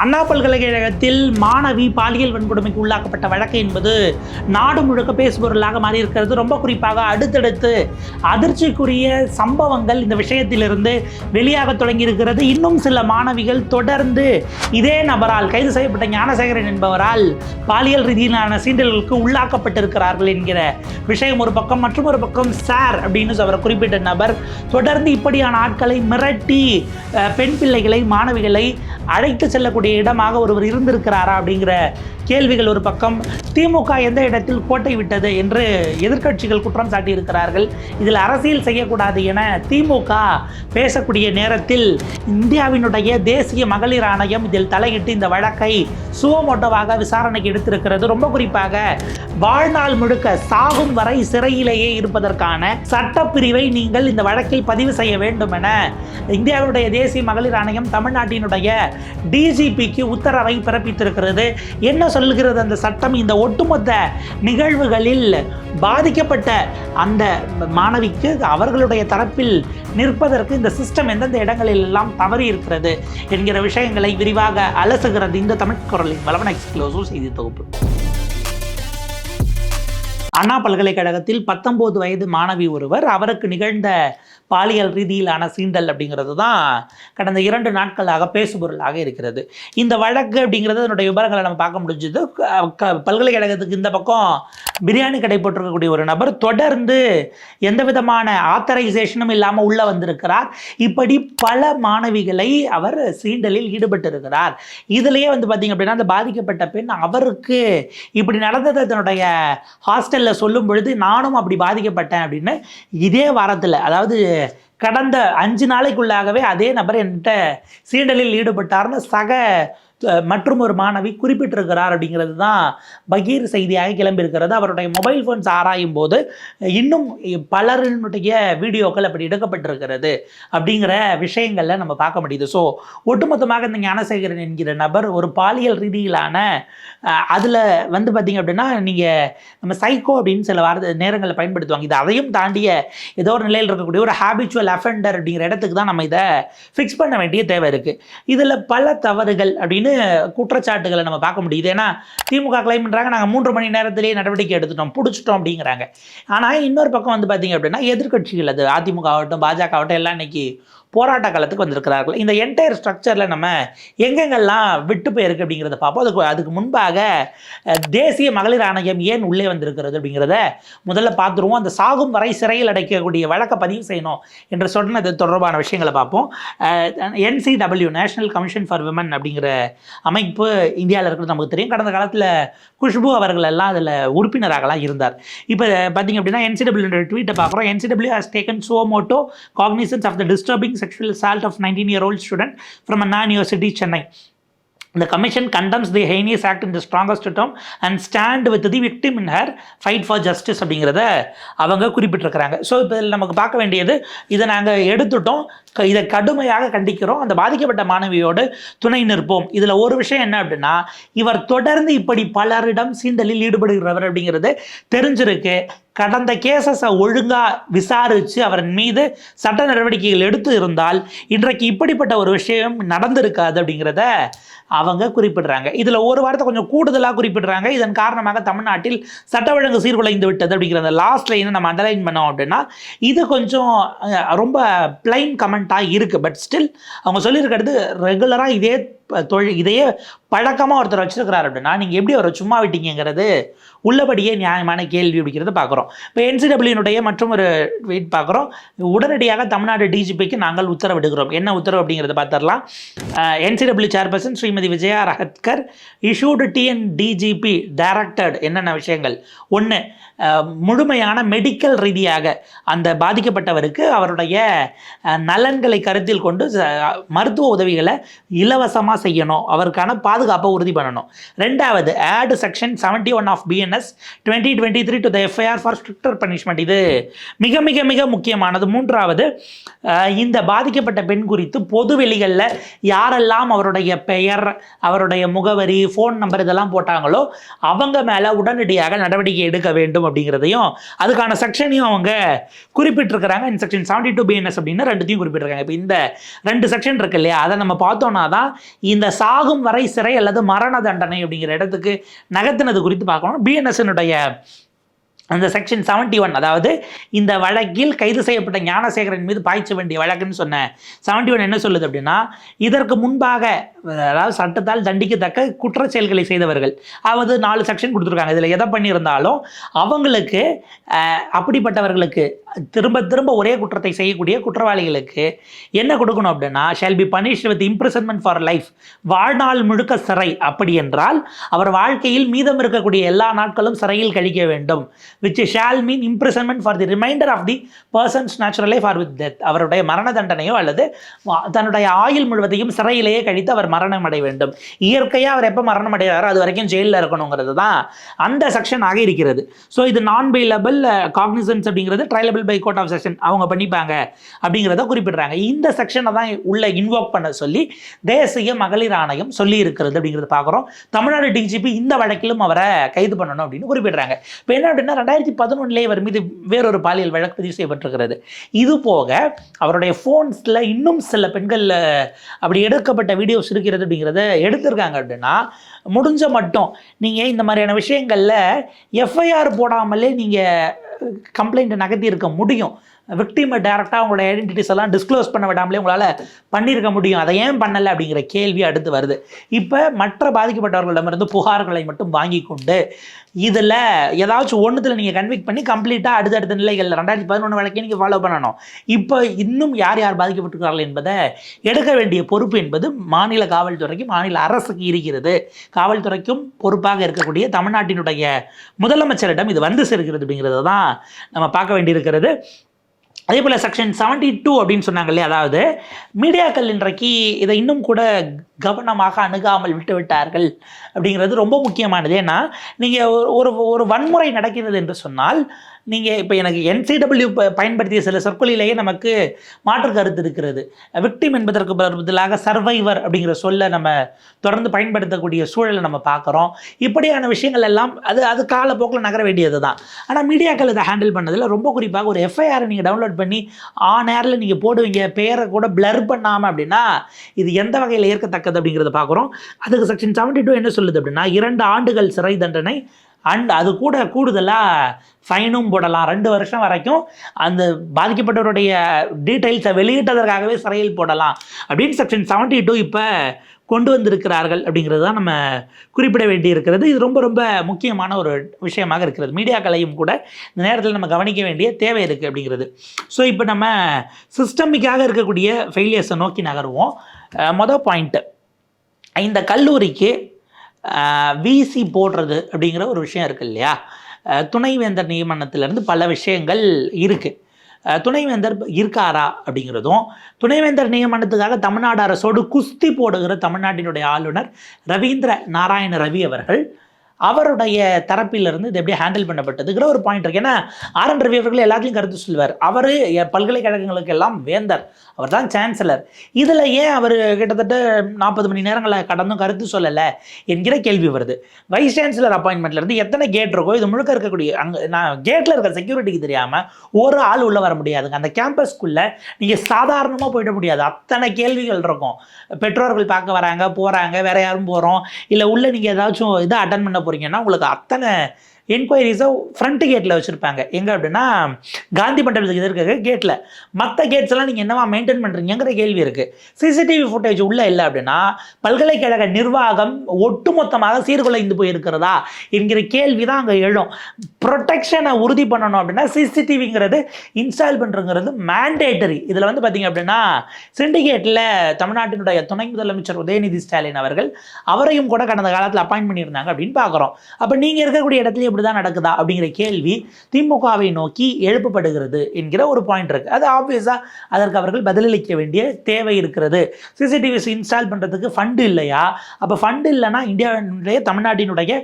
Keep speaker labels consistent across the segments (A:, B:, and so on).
A: அண்ணா பல்கலைக்கழகத்தில் மாணவி பாலியல் வன்கொடுமைக்கு உள்ளாக்கப்பட்ட வழக்கு என்பது நாடு முழுக்க பேசுபொருளாக மாறி இருக்கிறது ரொம்ப குறிப்பாக அடுத்தடுத்து அதிர்ச்சிக்குரிய சம்பவங்கள் இந்த விஷயத்திலிருந்து வெளியாக தொடங்கி இருக்கிறது இன்னும் சில மாணவிகள் தொடர்ந்து இதே நபரால் கைது செய்யப்பட்ட ஞானசேகரன் என்பவரால் பாலியல் ரீதியிலான சீண்டல்களுக்கு உள்ளாக்கப்பட்டிருக்கிறார்கள் என்கிற விஷயம் ஒரு பக்கம். மற்றும் ஒரு பக்கம் சார் அப்படின்னு அவரை குறிப்பிட்ட நபர் தொடர்ந்து இப்படியான ஆட்களை மிரட்டி பெண் பிள்ளைகளை மாணவிகளை அழைத்து செல்லக்கூடிய இடமாக ஒருவர் இருந்திருக்கிறாரா அப்படிங்கிற கேள்விகள் ஒரு பக்கம். திமுக எந்த இடத்தில் கோட்டை விட்டது என்று எதிர்க்கட்சிகள் குற்றம் சாட்டியிருக்கிறார்கள். இதில் அரசியல் செய்யக்கூடாது என திமுக பேசக்கூடிய நேரத்தில் இந்தியாவினுடைய தேசிய மகளிர் ஆணையம் இதில் தலையிட்டு இந்த வழக்கை சுவமோட்டோவாக விசாரணைக்கு எடுத்திருக்கிறது. ரொம்ப குறிப்பாக வாழ்நாள் முழுக்க சாகும் வரை சிறையிலேயே இருப்பதற்கான சட்டப்பிரிவை நீங்கள் இந்த வழக்கில் பதிவு செய்ய வேண்டும் என இந்தியாவுடைய தேசிய மகளிர் ஆணையம் தமிழ்நாட்டினுடைய டிஜிபிக்கு உத்தரவை பிறப்பித்திருக்கிறது. என்ன சொல்லுகிறது அந்த சட்டம்? இந்த ஒட்டுமொத்த நிகழ்வுகளில் பாதிக்கப்பட்ட அந்த மாணவிக்கு அவர்களுடைய தரப்பில் நிற்பதற்கு இந்த சிஸ்டம் எந்தெந்த இடங்களில் எல்லாம் தவறி இருக்கிறது என்கிற விஷயங்களை விரிவாக அலசுகிறது இந்த தமிழ் குரலின் வளவன் எக்ஸ்க்ளூசிவ் செய்தி தொகுப்பு. அண்ணா பல்கலைக்கழகத்தில் பத்தொன்பது வயது மாணவி ஒருவர் அவருக்கு நிகழ்ந்த பாலியல் ரீதியிலான சீண்டல் அப்படிங்கிறது தான் கடந்த இரண்டு நாட்களாக பேசுபொருளாக இருக்கிறது. இந்த வழக்கு அப்படிங்கிறது அதனுடைய விவரங்களை நம்ம பார்க்க முடிஞ்சது. பல்கலைக்கழகத்துக்கு இந்த பக்கம் பிரியாணி கடை போட்டிருக்கக்கூடிய ஒரு நபர் தொடர்ந்து எந்த விதமான ஆத்தரைசேஷனும் இல்லாமல் உள்ளே வந்திருக்கிறார். இப்படி பல மாணவிகளை அவர் சீண்டலில் ஈடுபட்டிருக்கிறார். இதுலேயே வந்து பார்த்தீங்க அப்படின்னா அந்த பாதிக்கப்பட்ட பெண் அவருக்கு இப்படி நடந்ததை தன்னுடைய ஹாஸ்டலில் சொல்லும் பொழுது நானும் அப்படி பாதிக்கப்பட்டேன் அப்படின்னு இதே வாரத்தில் அதாவது கடந்த அஞ்சு நாளைக்குள்ளாகவே அதே நபர் என்கிட்ட சீண்டலில் ஈடுபட்டார்னு சக மற்றும் ஒரு மாணவி குறிப்பிட்டிருக்கிறார் அப்படிங்கிறது தான் பகீர் செய்தியாக கிளம்பியிருக்கிறது. அவருடைய மொபைல் ஃபோன்ஸ் ஆராயும் போது இன்னும் பலரினுடைய வீடியோக்கள் அப்படி எடுக்கப்பட்டிருக்கிறது அப்படிங்கிற விஷயங்களில் நம்ம பார்க்க முடியுது. ஸோ ஒட்டுமொத்தமாக இந்த ஞானசேகரன் என்கிற நபர் ஒரு பாலியல் ரீதியிலான அதில் வந்து பார்த்தீங்க அப்படின்னா நீங்கள் நம்ம சைக்கோ அப்படின்னு சில வார நேரங்களில் பயன்படுத்துவாங்க. இது அதையும் தாண்டிய ஏதோ ஒரு நிலையில் இருக்கக்கூடிய ஒரு ஹேபிச்சுவல் அஃபெண்டர் அப்படிங்கிற இடத்துக்கு தான் நம்ம இதை ஃபிக்ஸ் பண்ண வேண்டிய தேவை இருக்குது இதில் பல தவறுகள் அப்படின்னு குற்றச்சாட்டுகளை நம்ம பார்க்க முடியுது. ஏன்னா திமுக கிளைம் பண்ணுறாங்க நாங்கள் மூன்று மணி நேரத்திலேயே நடவடிக்கை எடுத்துட்டோம் பிடிச்சிட்டோம் அப்படிங்கிறாங்க. ஆனால் இன்னொரு பக்கம் வந்து பார்த்தீங்க அப்படின்னா எதிர்க்கட்சிகள் அது அதிமுக ஆகட்டும் பாஜக ஆகட்டும் எல்லாம் இன்னைக்கு போராட்ட காலத்துக்கு வந்திருக்கிறார்கள். இந்த என்டையர் ஸ்ட்ரக்சரில் நம்ம எங்கெங்கெல்லாம் விட்டு போயிருக்கு அப்படிங்கிறத பார்ப்போம். அதுக்கு அதுக்கு முன்பாக தேசிய மகளிர் ஆணையம் ஏன் உள்ளே வந்திருக்கிறது அப்படிங்கிறத முதல்ல பார்த்துருவோம். அந்த சாகும் வரை சிறையில் அடைக்கக்கூடிய வழக்கை பதிவு செய்யணும் என்று சொன்னது தொடர்பான விஷயங்களை பார்ப்போம். NCW national commission for women அப்படிங்கிற அமைப்பு இந்தியாவில் இருக்கிறது நமக்கு தெரியும். கடந்த காலத்தில் குஷ்பு அவர்கள் எல்லாம் அதில் உறுப்பினராகலாம் இருந்தார். இப்போ பார்த்தீங்க அப்படின்னா என்சிடபிள்யூ ட்வீட்டை பார்க்குறோம். NCW has taken suo motu cognizance of the disturbing sexual assault of 19 year old student from Anna University, Chennai. The commission condemns the heinous act in the strongest term and stand with the victim in her fight for justice அப்படிங்கிறத அவங்க குறிப்பிட்டிருக்கிறாங்க so இப்போ இதில் நமக்கு பார்க்க வேண்டியது இதை நாங்கள் எடுத்துட்டோம் க- இதை கடுமையாக கண்டிக்கிறோம். அந்த பாதிக்கப்பட்ட மாணவியோடு துணை நிற்போம். இதில் ஒரு விஷயம் என்ன அப்படின்னா இவர் தொடர்ந்து இப்படி பலரிடம் சீண்டலில் ஈடுபடுகிறவர் அப்படிங்கிறது தெரிஞ்சிருக்கு. கடந்த கேசஸை ஒழுங்காக விசாரித்து அவரின் மீது சட்ட நடவடிக்கைகள் எடுத்து இருந்தால் இன்றைக்கு இப்படிப்பட்ட ஒரு விஷயம் நடந்திருக்காது அப்படிங்கிறத அவங்க குறிப்பிடுறாங்க. இதில் ஒரு வாரத்தை கொஞ்சம் கூடுதலாக குறிப்பிடுறாங்க. இதன் காரணமாக தமிழ்நாட்டில் சட்ட ஒழுங்கு சீர்குலைந்து விட்டது அப்படிங்கிற அந்த லாஸ்ட் லைனை நம்ம அண்டர்லைன் பண்ணோம் அப்படின்னா இது கொஞ்சம் ரொம்ப பிளைன் கமெண்ட்டாக இருக்குது பட் ஸ்டில் அவங்க சொல்லியிருக்கிறது ரெகுலராக இதே தொழில் இதையே பழக்கமாக ஒருத்தர் வச்சிருக்கிறார் அப்படின்னா நீங்கள் எப்படி அவரை சும்மா விட்டீங்கிறது உள்ளபடியே நியாயமான கேள்வி அப்படிங்கிறத பார்க்குறோம் இப்போ என்சிடபிள்யூனுடைய மற்றும் ஒரு ட்வீட் பார்க்குறோம் உடனடியாக தமிழ்நாடு டிஜிபிக்கு நாங்கள் உத்தரவிடுகிறோம். என்ன உத்தரவு அப்படிங்கிறத பார்த்துடலாம் NCW chairperson Shrimati Vijaya Rahatkar issued TN DGP directed என்னென்ன விஷயங்கள்? ஒன்று முழுமையான மெடிக்கல் ரீதியாக அந்த பாதிக்கப்பட்டவருக்கு அவருடைய நலன்களை கருத்தில் கொண்டு மருத்துவ உதவிகளை இலவசமாக செய்யணும். அவருக்கான பாதுகாப்பை உறுதி பண்ணணும். ரெண்டாவது add section seventy one of BNS twenty twenty three to the FIR for stricter punishment இது மிக மிக மிக முக்கியமானது. மூன்றாவது இந்த பாதிக்கப்பட்ட பெண் குறித்து பொது வெளிகளில் யாரெல்லாம் அவருடைய பெயர் அவருடைய முகவரி ஃபோன் நம்பர் இதெல்லாம் போட்டாங்களோ அவங்க மேலே உடனடியாக நடவடிக்கை எடுக்க வேண்டும் அப்படிங்கிறதையும் அதுக்கான செக்ஷனையும் அவங்க குறிப்பிட்டிருக்கிறாங்க. இந்த செக்ஷன் செவன்டி டூ பிஎன்எஸ் அப்படின்னு ரெண்டுத்தையும் குறிப்பிட்டிருக்காங்க. இப்போ இந்த ரெண்டு செக்ஷன் இருக்கு இல்லையா? அதை நம்ம பார்த்தோம்னா தான் இந்த சாகும் வரை சிறை அல்லது மரண தண்டனை அப்படிங்கிற இடத்துக்கு நகர்த்தினது குறித்து பார்க்கணும். பிஎன்எஸ்னுடைய அந்த செக்ஷன் 71 ஒன் அதாவது இந்த வழக்கில் கைது செய்யப்பட்ட ஞானசேகரன் மீது பாய்ச்ச வேண்டிய வழக்குன்னு சொன்ன. 71 ஒன் என்ன சொல்லுது அப்படின்னா இதற்கு முன்பாக அதாவது சட்டத்தால் தண்டிக்கத்தக்க குற்ற செயல்களை செய்தவர்கள். அதாவது நாலு செக்ஷன் கொடுத்துருக்காங்க. இதில் எதை பண்ணியிருந்தாலும் அவங்களுக்கு அப்படிப்பட்டவர்களுக்கு திரும்ப திரும்ப ஒரே குற்றத்தை செய்யக்கூடிய குற்றவாளிகளுக்கு என்ன கொடுக்கணும் அப்படின்னா shall be punish with imprisonment for life வாழ்நாள் முழுக்க சிறை. அப்படி என்றால் அவர் வாழ்க்கையில் மீதம் இருக்கக்கூடிய எல்லா நாட்களும் சிறையில் கழிக்க வேண்டும். Which shall mean imprisonment for the remainder of the person's natural life or with death அவருடைய மரண தண்டனையோ அல்லது தன்னுடைய ஆயுள் முழுவதையும் சிறையிலேயே கழித்து அவர் மரணம் அடைய வேண்டும். இயற்கையாக அவர் எப்போ மரணம் அடைகிறாரோ அது வரைக்கும் ஜெயிலில் இருக்கணுங்கிறது தான் அந்த செக்ஷனாக இருக்கிறது. ஸோ இது நான் பெயிலபிள் காக்னிசன்ஸ் அப்படிங்கிறது triable by court of section அவங்க பண்ணிப்பாங்க அப்படிங்கிறத குறிப்பிடுறாங்க. இந்த செக்ஷனை தான் உள்ள இன்வோக் பண்ண சொல்லி தேசிய மகளிர் ஆணையம் சொல்லி இருக்கிறது அப்படிங்கிறத பார்க்குறோம். தமிழ்நாடு டிஜிபி இந்த வழக்கிலும் அவரை கைது பண்ணணும் அப்படின்னு குறிப்பிடுறாங்க. இப்போ என்ன அப்படின்னா ரெண்டாயிரத்தி பதினொன்னுலேயே இவர் மீது வேறொரு பாலியல் வழக்கு பதிவு செய்யப்பட்டிருக்கிறது. இது போக அவருடைய ஃபோன்ஸில் இன்னும் சில பெண்கள் அப்படி எடுக்கப்பட்ட வீடியோஸ் இருக்கிறது அப்படிங்கிறத எடுத்திருக்காங்க அப்படின்னா முடிஞ்ச மட்டும். நீங்கள் இந்த மாதிரியான விஷயங்களில் எஃப்ஐஆர் போடாமலே நீங்கள் கம்ப்ளைண்ட்டை நகர்த்தி இருக்க முடியும். விக்டிமை டேரெக்டாக அவங்களோட ஐடென்டிட்டிஸ் எல்லாம் டிஸ்க்ளோஸ் பண்ண விடாமலே உங்களால் பண்ணியிருக்க முடியும். அதை ஏன் பண்ணலை அப்படிங்கிற கேள்வி அடுத்து வருது. இப்போ மற்ற பாதிக்கப்பட்டவர்களிடமிருந்து புகார்களை மட்டும் வாங்கி கொண்டு இதில் ஏதாச்சும் ஒன்றுத்தில் நீங்கள் கன்விக் பண்ணி கம்ப்ளீட்டாக அடுத்தடுத்த நிலைகள் ரெண்டாயிரத்தி பதினொன்று வழக்கே நீங்கள் ஃபாலோ பண்ணணும். இப்போ இன்னும் யார் யார் பாதிக்கப்பட்டிருக்கிறார்கள் என்பதை எடுக்க வேண்டிய பொறுப்பு என்பது மாநில காவல்துறைக்கு மாநில அரசுக்கு இருக்கிறது. காவல்துறைக்கும் பொறுப்பாக இருக்கக்கூடிய தமிழ்நாட்டினுடைய முதலமைச்சரிடம் இது வந்து சேர்க்கிறது அப்படிங்கிறது தான் நம்ம பார்க்க வேண்டியிருக்கிறது. அதே போல் செக்ஷன் 72 டூ அப்படின்னு சொன்னாங்க இல்லையா? அதாவது மீடியாக்கள் இன்றைக்கு இதை இன்னும் கூட கவனமாக அணுகாமல் விட்டுவிட்டார்கள் அப்படிங்கிறது ரொம்ப முக்கியமானது. ஏன்னா நீங்கள் ஒரு ஒரு வன்முறை நடக்கிறது என்று சொன்னால் நீங்கள் இப்போ எனக்கு என்சிடபிள்யூ பயன்படுத்திய சில சொற்களிலேயே நமக்கு மாற்று கருத்து இருக்கிறது. விக்டிம் என்பதற்கு பதிலாக சர்வைவர் அப்படிங்கிற சொல்ல நம்ம தொடர்ந்து பயன்படுத்தக்கூடிய சூழலை நம்ம பார்க்குறோம். இப்படியான விஷயங்கள் எல்லாம் அது அது காலப்போக்கில் நகர வேண்டியது தான் ஆனால் மீடியாக்கள் இதை ஹேண்டில் பண்ணதில் ரொம்ப குறிப்பாக ஒரு எஃப்ஐஆரை நீங்கள் டவுன்லோட் பண்ணி ஆன் ஏரில் நீங்கள் போடுவீங்க பேரை கூட பிளர் பண்ணாமல் அப்படின்னா இது எந்த வகையில் ஏற்கத்தக்கது அப்படிங்கிறத பார்க்குறோம். அதுக்கு செக்ஷன் 72 டூ என்ன சொல்லுது அப்படின்னா இரண்டு ஆண்டுகள் சிறை தண்டனை அண்ட் அது கூட கூடுதலாக ஃபைனும் போடலாம். ரெண்டு வருஷம் வரைக்கும் அந்த பாதிக்கப்பட்டவருடைய டீட்டெயில்ஸை வெளியிட்டதற்காகவே சிறையில் போடலாம். அப்படின்னு செக்ஷன் 72 டூ இப்போ கொண்டு வந்திருக்கிறார்கள் அப்படிங்கிறது தான் நம்ம குறிப்பிட வேண்டி இருக்கிறது இது ரொம்ப ரொம்ப முக்கியமான ஒரு விஷயமாக இருக்கிறது. மீடியாக்களையும் கூட இந்த நேரத்தில் நம்ம கவனிக்க வேண்டிய தேவை இருக்குது அப்படிங்கிறது. ஸோ இப்போ நம்ம சிஸ்டமிக்காக இருக்கக்கூடிய ஃபெயிலியர்ஸை நோக்கி நகருவோம். மொதல் பாயிண்ட்டு இந்த கல்லூரிக்கு விசி போடுறது அப்படிங்கிற ஒரு விஷயம் இருக்குது இல்லையா? துணைவேந்தர் நியமனத்திலேருந்து பல விஷயங்கள் இருக்குது துணைவேந்தர் இருக்காரா அப்படிங்கிறதும் துணைவேந்தர் நியமனத்துக்காக தமிழ்நாடு அரசோடு குஸ்தி போடுகிற தமிழ்நாட்டினுடைய ஆளுநர் ரவீந்திர நாராயண ரவி அவர்கள் அவருடைய தரப்பிலிருந்து இது எப்படி ஹேண்டில் பண்ணப்பட்டதுங்கிற ஒரு பாயிண்ட் இருக்கு. ஏன்னா ஆர் என் ரவி அவர்கள் எல்லாத்தையும் கருத்து சொல்வார் அவர் பல்கலைக்கழகங்களுக்கு எல்லாம் வேந்தர். அவர் தான் சான்சலர் இதில் ஏன் அவர் கிட்டத்தட்ட நாற்பது மணி நேரங்களை கடந்தும் கருத்து சொல்லலை என்கிற கேள்வி வருது. வைஸ் சான்சலர் அப்பாயின்மெண்ட்லேருந்து எத்தனை கேட் இருக்கோ இது முழுக்க இருக்கக்கூடிய அங்கே நான் கேட்டில் இருக்க செக்யூரிட்டிக்கு தெரியாமல் ஒரு ஆள் உள்ளே வர முடியாதுங்க. அந்த கேம்பஸ்க்குள்ளே நீங்கள் சாதாரணமாக போயிட முடியாது. அத்தனை கேள்விகள் இருக்கும். பெற்றோர்கள் பார்க்க வராங்க போகிறாங்க வேற யாரும் போகிறோம் இல்லை உள்ளே நீங்கள் ஏதாச்சும் இதை அட்டன் பண்ண போகிறீங்கன்னா உங்களுக்கு அத்தனை என்கொயரிஸை ஃப்ரண்ட் கேட்டில் வச்சுருப்பாங்க. எங்கே அப்படின்னா காந்தி மண்டபத்துக்கு இருக்க கேட்டில் மற்ற கேட்ஸ் எல்லாம் நீங்கள் என்னவா மெயின்டைன் பண்ணுறீங்கிற கேள்வி இருக்குது சிசிடிவி ஃபுட்டேஜ் உள்ளே இல்லை அப்படின்னா பல்கலைக்கழக நிர்வாகம் ஒட்டுமொத்தமாக சீர்குலைந்து போயிருக்கிறதா என்கிற கேள்வி தான் அங்கே எழும். ப்ரொடெக்ஷனை உறுதி பண்ணணும் அப்படின்னா சிசிடிவிங்கிறது இன்ஸ்டால் பண்ணுறங்கிறது மேண்டேட்டரி இதில் வந்து பார்த்தீங்க அப்படின்னா சிண்டிகேட்டில் தமிழ்நாட்டினுடைய துணை முதலமைச்சர் உதயநிதி ஸ்டாலின் அவர்கள் அவரையும் கூட கடந்த காலத்தில் அப்பாயின்ட் பண்ணியிருந்தாங்க அப்படின்னு பார்க்குறோம் அப்போ நீங்கள் இருக்கக்கூடிய இடத்துல இப்படி தான் நடக்குதா அப்படிங்கிற கேள்வி திமுகவை நோக்கி எழுப்பப்படுகிறது என்கிற ஒரு பாயிண்ட் இருக்குது அது ஆப்வியஸாக அதற்கு அவர்கள் பதிலளிக்க வேண்டிய தேவை இருக்கிறது. சிசிடிவிஸ் இன்ஸ்டால் பண்ணுறதுக்கு ஃபண்டு இல்லையா? அப்போ ஃபண்டு இல்லைன்னா இந்தியாவினுடைய தமிழ்நாட்டினுடைய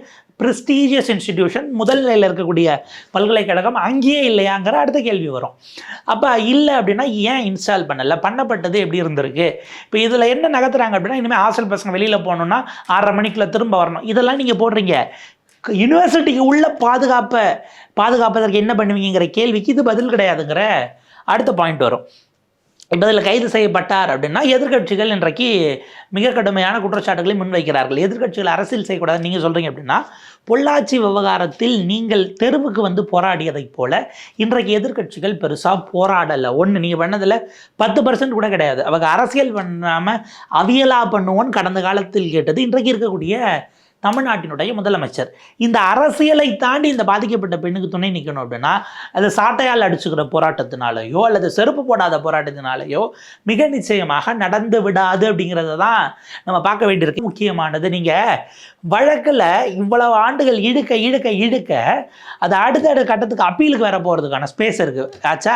A: ப்ரெஸ்டீஜியஸ் இன்ஸ்டிடியூஷன் முதல் நிலையில் இருக்கக்கூடிய பல்கலைக்கழகம் அங்கேயே இல்லையாங்கிற அடுத்த கேள்வி வரும். அப்போ இல்லை அப்படின்னா ஏன் இன்ஸ்டால் பண்ணலை? பண்ணப்பட்டது எப்படி இருந்திருக்கு? இப்போ இதில் என்ன நகர்த்துறாங்க அப்படின்னா இனிமேல் ஹாஸ்டல் பசங்க வெளியில் போகணுன்னா ஆறரை மணிக்குள்ளே திரும்ப வரணும். இதெல்லாம் நீங்கள் போடுறீங்க. யூனிவர்சிட்டிக்கு உள்ள பாதுகாப்பை பாதுகாப்பதற்கு என்ன பண்ணுவீங்கிற கேள்விக்கு இது பதில் கிடையாதுங்கிற அடுத்த பாயிண்ட் வரும். என்பதில் கைது செய்யப்பட்டார் அப்படின்னா எதிர்க்கட்சிகள் இன்றைக்கு மிக கடுமையான குற்றச்சாட்டுகளை முன்வைக்கிறார்கள். எதிர்கட்சிகள் அரசியல் செய்யக்கூடாது. நீங்கள் சொல்கிறீங்க அப்படின்னா பொள்ளாச்சி விவகாரத்தில் நீங்கள் தெருவுக்கு வந்து போராடியதைப் போல இன்றைக்கு எதிர்க்கட்சிகள் பெருசாக போராடலை. ஒன்று நீங்கள் பண்ணதில் பத்து பர்சன்ட் கூட கிடையாது. அவங்க அரசியல் பண்ணாமல் அவியலா பண்ணுவோன்னு கடந்த காலத்தில் கேட்டது இன்றைக்கு இருக்கக்கூடிய தமிழ்நாட்டினுடைய முதலமைச்சர். இந்த அரசியலை தாண்டி இந்த பாதிக்கப்பட்ட பெண்ணுக்கு துணை நிற்கணும் அப்படின்னா அது சாட்டையால் அடிச்சுக்கிற போராட்டத்தினாலேயோ அல்லது செருப்பு போடாத போராட்டத்தினாலேயோ மிக நிச்சயமாக நடந்து விடாது அப்படிங்கிறத தான் நம்ம பார்க்க வேண்டியிருக்கு. முக்கியமானது நீங்கள் வழக்கில் இவ்வளவு ஆண்டுகள் இழுக்க இழுக்க இழுக்க அது அடுத்த அடுத்த கட்டத்துக்கு அப்பீலுக்கு வர போகிறதுக்கான ஸ்பேஸ் இருக்குது ஆச்சா?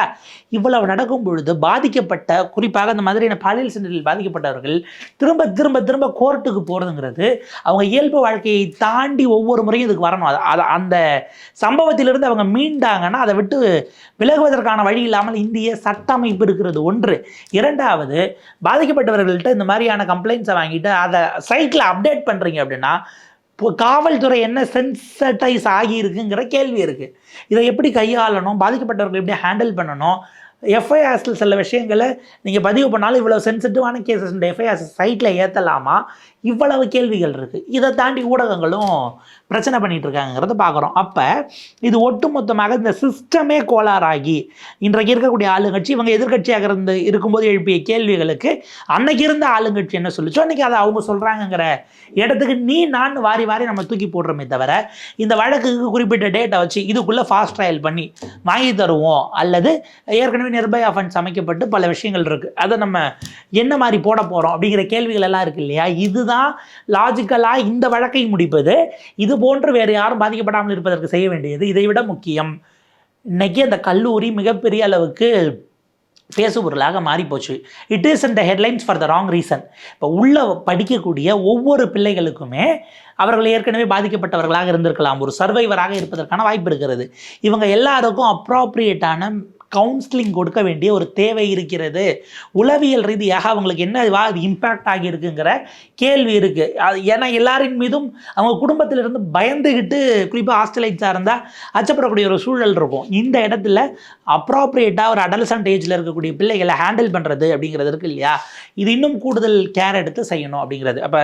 A: இவ்வளவு நடக்கும் பொழுது பாதிக்கப்பட்ட குறிப்பாக இந்த மாதிரியான பாலியல் சென்றில் பாதிக்கப்பட்டவர்கள் திரும்ப திரும்ப திரும்ப கோர்ட்டுக்கு போகிறதுங்கிறது அவங்க இயல்பு வாழ்க்கையை தாண்டி ஒவ்வொரு முறையும் இதுக்கு வரணும். அது அந்த சம்பவத்திலிருந்து அவங்க மீண்டாங்கன்னா அதை விட்டு விலகுவதற்கான வழி இல்லாமல் இந்திய சட்ட அமைப்பு இருக்கிறது. ஒன்று. இரண்டாவது பாதிக்கப்பட்டவர்கள்ட்ட இந்த மாதிரியான கம்ப்ளைண்ட்ஸை வாங்கிட்டு அதை சைட்டில் அப்டேட் பண்ணுறீங்க அப்படின்னா இப்போ காவல்துறை என்ன சென்சடைஸ் ஆகியிருக்குங்கிற கேள்வி இருக்குது இதை எப்படி கையாளணும்? பாதிக்கப்பட்டவர்கள் எப்படி ஹேண்டில் பண்ணணும்? எஃப்ஐஆர்ஸில் சில விஷயங்களை நீங்கள் பதிவு பண்ணாலும் இவ்வளோ சென்சிட்டிவான கேசஸ் இந்த எஃப்ஐஆர்ஸ் சைட்டில் ஏற்றலாமா இவ்வளவு கேள்விகள் இருக்குது இதை தாண்டி ஊடகங்களும் பிரச்சனை பண்ணிகிட்டு இருக்காங்கிறத பார்க்குறோம் அப்போ இது ஒட்டுமொத்தமாக இந்த சிஸ்டமே கோளாறாகி இன்றைக்கு இருக்கக்கூடிய ஆளுங்கட்சி இவங்க எதிர்க்கட்சியாக இருந்து இருக்கும்போது எழுப்பிய கேள்விகளுக்கு அன்னைக்கு இருந்த ஆளுங்கட்சி என்ன சொல்லிச்சோ அன்றைக்கி அதை அவங்க சொல்கிறாங்கங்கிற இடத்துக்கு நீ நான் வாரி வாரி நம்ம தூக்கி போடுறோமே தவிர இந்த வழக்குக்கு குறிப்பிட்ட டேட்டை வச்சு இதுக்குள்ளே ஃபாஸ்ட் ட்ரையல் பண்ணி வாங்கி தருவோம். அல்லது ஏற்கனவே நிர்பயா ஃபண்ட்ஸ் அமைக்கப்பட்டு பல விஷயங்கள் இருக்குது அதை நம்ம என்ன மாதிரி போட போகிறோம் அப்படிங்கிற கேள்விகள் எல்லாம் இருக்குது இல்லையா? இதுதான் லாஜிக்கலாக இந்த வழக்கை முடிப்பது. இது போன்று வேறு யாரும் பாதிக்கப்படாமல் இருப்பதற்கு செய்ய வேண்டியது. இதை விட முக்கியம். இன்றைக்கி அந்த கல்லூரி மிகப்பெரிய அளவுக்கு பேசுபொருளாக மாறிப்போச்சு. இட் இஸ் இந்த headlines for the wrong reason இப்போ உள்ள படிக்கக்கூடிய ஒவ்வொரு பிள்ளைகளுக்குமே அவர்கள் ஏற்கனவே பாதிக்கப்பட்டவர்களாக இருந்திருக்கலாம். ஒரு சர்வைவராக இருப்பதற்கான வாய்ப்பு இருக்கிறது. இவங்க எல்லாருக்கும் அப்ராப்ரியேட்டான கவுன்சிலிங் கொடுக்க வேண்டிய ஒரு தேவை இருக்கிறது. உளவியல் ரீதியாக அவங்களுக்கு என்ன வா இம்பேக்ட் ஆகியிருக்குங்கிற கேள்வி இருக்குது அது ஏன்னா எல்லாரின் மீதும் அவங்க குடும்பத்திலிருந்து பயந்துக்கிட்டு குறிப்பாக ஹாஸ்டலைட்ஸாக இருந்தால் அச்சப்படக்கூடிய ஒரு சூழல் இருக்கும். இந்த இடத்துல அப்ராப்ரியேட்டாக ஒரு அடல்சன்ட் ஏஜில் இருக்கக்கூடிய பிள்ளைகளை ஹேண்டில் பண்ணுறது அப்படிங்கிறது இருக்கு இல்லையா? இது இன்னும் கூடுதல் கேர் எடுத்து செய்யணும் அப்படிங்கிறது. அப்போ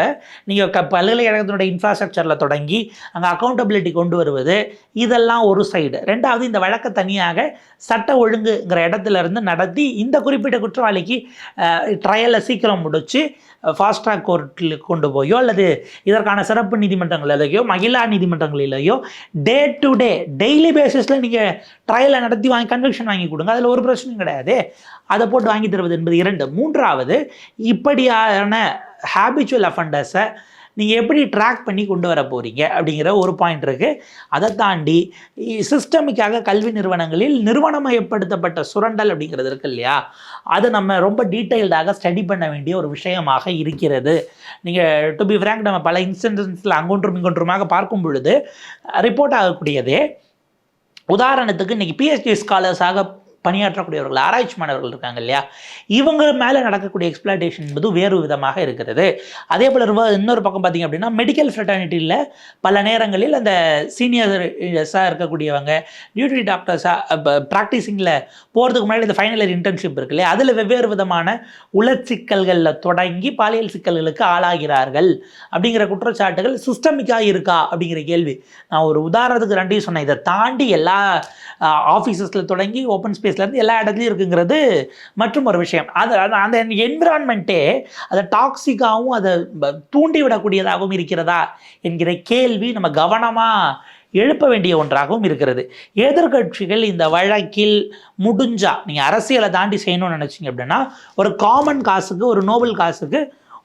A: நீங்கள் க பல்கலைக்கழகத்தினுடைய இன்ஃப்ராஸ்ட்ரக்சரில் தொடங்கி அங்கே அக்கௌண்டபிலிட்டி கொண்டு வருவது இதெல்லாம் ஒரு சைடு ரெண்டாவது இந்த வழக்கை தனியாக சட்ட ஒழுங்குங்கிற இடத்துல இருந்து நடத்தி இந்த குறிப்பிட்ட குற்றவாளிக்கு ட்ரையலை சீக்கிரம் முடிச்சு ஃபாஸ்ட் ட்ராக் கோர்ட்டில் கொண்டு போயோ அல்லது இதற்கான சிறப்பு நீதிமன்றங்களிலேயோ மகிழா நீதிமன்றங்களிலேயோ டே டு டே டெய்லி பேசிஸில் நீங்கள் ட்ரையலை நடத்தி வாங்கி கன்விக்ஷன் வாங்கி கொடுங்க. அதில் ஒரு பிரச்சனையும் கிடையாது. அதை போட்டு வாங்கி தருவது என்பது இரண்டு. மூன்றாவது இப்படியான ஹேபிச்சுவல் அஃபண்டர்ஸை நீங்கள் எப்படி ட்ராக் பண்ணி கொண்டு வர போகிறீங்க அப்படிங்கிற ஒரு பாயிண்ட் இருக்குது அதை தாண்டி சிஸ்டமிக்காக கல்வி நிறுவனங்களில் நிறுவனமயப்படுத்தப்பட்ட சுரண்டல் அப்படிங்கிறது இருக்கு இல்லையா? அதை நம்ம ரொம்ப டீட்டெயில்டாக ஸ்டடி பண்ண வேண்டிய ஒரு விஷயமாக இருக்கிறது. நீங்கள் டு பி ஃப்ரேங்க் நம்ம பல இன்ஸ்டன்ஸில் அங்கொன்றும் இங்கொன்றுமாக பார்க்கும் பொழுது ரிப்போர்ட் ஆகக்கூடியது உதாரணத்துக்கு இன்றைக்கி பிஹெச்டி ஸ்காலர்ஸாக பணியாற்றக்கூடியவர்கள் ஆராய்ச்சி மாணவர்கள் இருக்காங்க இல்லையா? இவங்க மேலே நடக்கக்கூடிய எக்ஸ்பிளாட்டேஷன் என்பது வேறு விதமாக இருக்கிறது. அதே போல் ரொம்ப இன்னொரு பக்கம் பார்த்திங்க அப்படின்னா மெடிக்கல் ஃப்ரெட்டர்னிட்டியில் பல நேரங்களில் அந்த சீனியர்ஸாக இருக்கக்கூடியவங்க டியூட்டி டாக்டர்ஸாக ப்ராக்டிஸிங்கில் போகிறதுக்கு முன்னாடி இந்த ஃபைனல் இயர் இன்டர்ன்ஷிப் இருக்கு இல்லையா? அதில் வெவ்வேறு விதமான உலர் சிக்கல்களில் தொடங்கி பாலியல் சிக்கல்களுக்கு ஆளாகிறார்கள் அப்படிங்கிற குற்றச்சாட்டுகள் சிஸ்டமிக்காக இருக்கா அப்படிங்கிற கேள்வி. நான் ஒரு உதாரணத்துக்கு ரெண்டையும் சொன்னேன். இதை தாண்டி எல்லா ஆஃபீஸஸில் தொடங்கி ஓப்பன் ஸ்பேஸ் இருந்து எல்லா இடத்துலையும் இருக்குங்கிறது மற்றும் ஒரு விஷயம். அது அந்த என்விரான்மெண்ட்டே அதை டாக்ஸிக்காகவும் அதை தூண்டி விடக்கூடியதாகவும் இருக்கிறதா என்கிற கேள்வி நம்ம கவனமாக எழுப்ப வேண்டிய ஒன்றாகவும் இருக்கிறது. எதிர்க்கட்சிகள் இந்த வழக்கில் முடிஞ்சா நீங்கள் அரசியலை தாண்டி செய்யணும்னு நினச்சிங்க அப்படின்னா ஒரு காமன் காசுக்கு ஒரு நோபல் காசுக்கு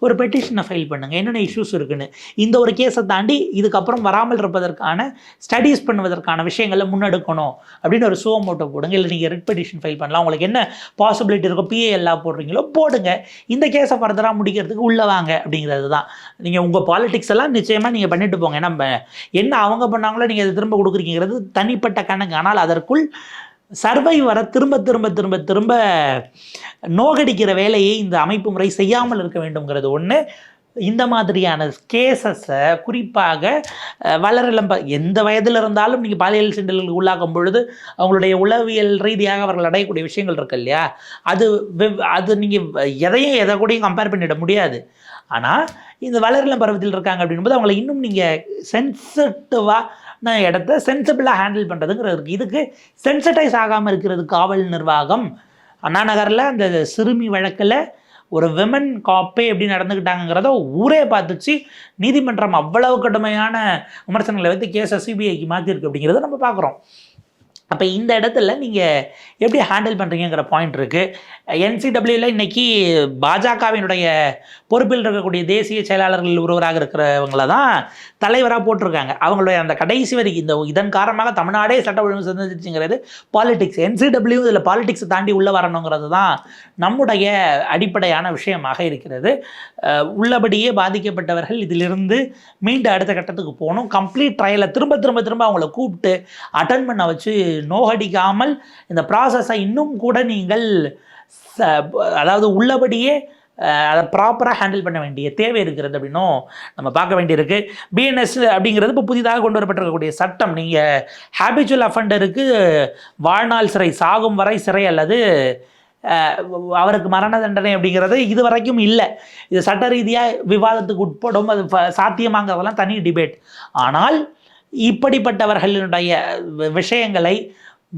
A: ஒரு பெட்டிஷனை ஃபைல் பண்ணுங்கள் என்னென்ன இஷ்யூஸ் இருக்குன்னு. இந்த ஒரு கேஸை தாண்டி இதுக்கப்புறம் வராமல் இருப்பதற்கான ஸ்டடீஸ் பண்ணுவதற்கான விஷயங்களை முன்னெடுக்கணும் அப்படின்னு ஒரு சுவ மோட்டோ போடுங்க. இல்லை நீங்கள் ரெட் பெட்டிஷன் ஃபைல் பண்ணலாம். உங்களுக்கு என்ன பாசிபிலிட்டி இருக்கோ பிஏ எல்லாம் போடுறீங்களோ போடுங்க. இந்த கேஸை ஃபர்தராக முடிக்கிறதுக்கு உள்ளே வாங்க அப்படிங்கிறது தான். நீங்கள் உங்கள் பாலிடிக்ஸ் எல்லாம் நிச்சயமாக நீங்கள் பண்ணிட்டு போங்க. ஏன்னா என்ன அவங்க பண்ணாங்களோ நீங்கள் அதை திரும்ப கொடுக்குறீங்கிறது தனிப்பட்ட கணக்கு. ஆனால் அதற்குள் சர்வை வர திரும்ப திரும்ப திரும்ப திரும்ப நோகடிக்கிற வேலையை இந்த அமைப்பு முறை செய்யாமல் இருக்க வேண்டும்ங்கிறது ஒன்று இந்த மாதிரியான கேசஸை குறிப்பாக அஹ், எந்த வயதில் இருந்தாலும் நீங்கள் பாலியல் சீண்டலுக்கு உள்ளாகும் பொழுது அவங்களுடைய உளவியல் ரீதியாக அவர்கள் அடையக்கூடிய விஷயங்கள் இருக்கு இல்லையா? அது வெவ்- அது நீங்கள் எதையும் எதை கூடயும் கம்பேர் பண்ணிட முடியாது. ஆனால் இந்த வளரிளம் பருவத்தில் இருக்காங்க அப்படின்போது அவங்கள இன்னும் நீங்கள் சென்சிட்டிவாக இடத்த சென்சிபிளாக ஹேண்டில் பண்ணுறதுங்கிறது இருக்குது இதுக்கு சென்சிட்டைஸ் ஆகாமல் இருக்கிறது காவல் நிர்வாகம். அண்ணா நகரில் அந்த சிறுமி வழக்கில் ஒரு விமன் காப்பே எப்படி நடந்துக்கிட்டாங்கிறத ஊரே பார்த்துச்சு. நீதிமன்றம் அவ்வளவு கடுமையான விமர்சனங்களை வைத்து கேஸை சிபிஐக்கு மாற்றிருக்கு அப்படிங்கிறத நம்ம பார்க்குறோம். அப்போ இந்த இடத்துல நீங்கள் எப்படி ஹேண்டில் பண்ணுறீங்கிற பாயிண்ட் இருக்குது என்சிடபிள்யூவில் இன்றைக்கி பாஜகவினுடைய பொறுப்பில் இருக்கக்கூடிய தேசிய செயலாளர்கள் ஒருவராக இருக்கிறவங்கள தான் தலைவராக போட்டிருக்காங்க. அவங்களுடைய அந்த கடைசி வரைக்கும் இந்த இதன் காரணமாக தமிழ்நாடே சட்ட ஒழுங்கு சந்திச்சுங்கிறது பாலிடிக்ஸ் என்சிடபிள்யூ இதில் பாலிடிக்ஸை தாண்டி உள்ளே வரணுங்கிறது தான் நம்முடைய அடிப்படையான விஷயமாக இருக்கிறது. உள்ளபடியே பாதிக்கப்பட்டவர்கள் இதிலிருந்து மீண்டும் அடுத்த கட்டத்துக்கு போகணும். கம்ப்ளீட் ட்ரையலை திரும்ப திரும்ப திரும்ப அவங்கள கூப்பிட்டு அட்டன் பண்ண வச்சு நோகடிக்காமல் இந்த ப்ராசஸை இன்னும் கூட நீங்கள் அதாவது உள்ளபடியே அதை ப்ராப்பராக ஹேண்டில் பண்ண வேண்டிய தேவை இருக்கிறது அப்படின்னும் நம்ம பார்க்க வேண்டியிருக்கு. பிஎன்எஸ் அப்படிங்கிறது இப்போ புதிதாக கொண்டு வரப்பட்டிருக்கக்கூடிய சட்டம். நீங்கள் ஹேபிச்சுவல் அஃபண்டருக்கு வாழ்நாள் சிறை சாகும் வரை சிறை அல்லது அவருக்கு மரண தண்டனை அப்படிங்கிறது இது வரைக்கும் இல்லை. இது சட்ட ரீதியாக விவாதத்துக்கு உட்படும் அது ஃப- சாத்தியமாங்கிறதெல்லாம் தனி டிபேட் ஆனால் இப்படிப்பட்டவர்களினுடைய விஷயங்களை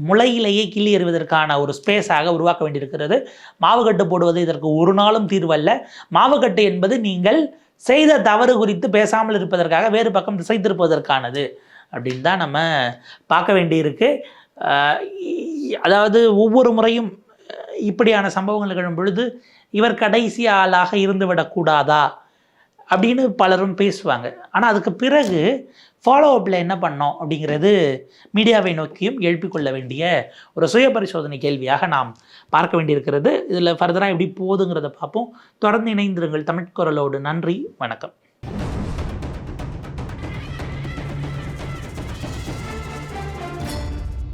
A: முளையிலேயே கிள்ளி எறிவதற்கான ஒரு ஸ்பேஸாக உருவாக்க வேண்டியிருக்கிறது. மாவுக்கட்டு போடுவது இதற்கு ஒரு நாளும் தீர்வல்ல. மாவுக்கட்டு என்பது நீங்கள் செய்த தவறு குறித்து பேசாமல் இருப்பதற்காக வேறு பக்கம் திசை திருப்பதற்கானது அப்படின்னு தான் நம்ம பார்க்க வேண்டியிருக்கு. அதாவது ஒவ்வொரு முறையும் இப்படியான சம்பவங்கள் நிகழும் பொழுது இவர் கடைசி ஆளாக இருந்து விடக்கூடாதா அப்படின்னு பலரும் பேசுவாங்க. ஆனால் அதுக்கு பிறகு ஃபாலோ அப்பில் என்ன பண்ணோம் அப்படிங்கிறது மீடியாவை நோக்கியும் எழுப்பிக்கொள்ள வேண்டிய ஒரு சுய பரிசோதனை கேள்வியாக நாம் பார்க்க வேண்டியிருக்கிறது. இதில் ஃபர்தராக எப்படி போகுதுங்கிறத பார்ப்போம். தொடர்ந்து இணைந்திருங்கள் தமிழ் குரலோடு. நன்றி. வணக்கம்.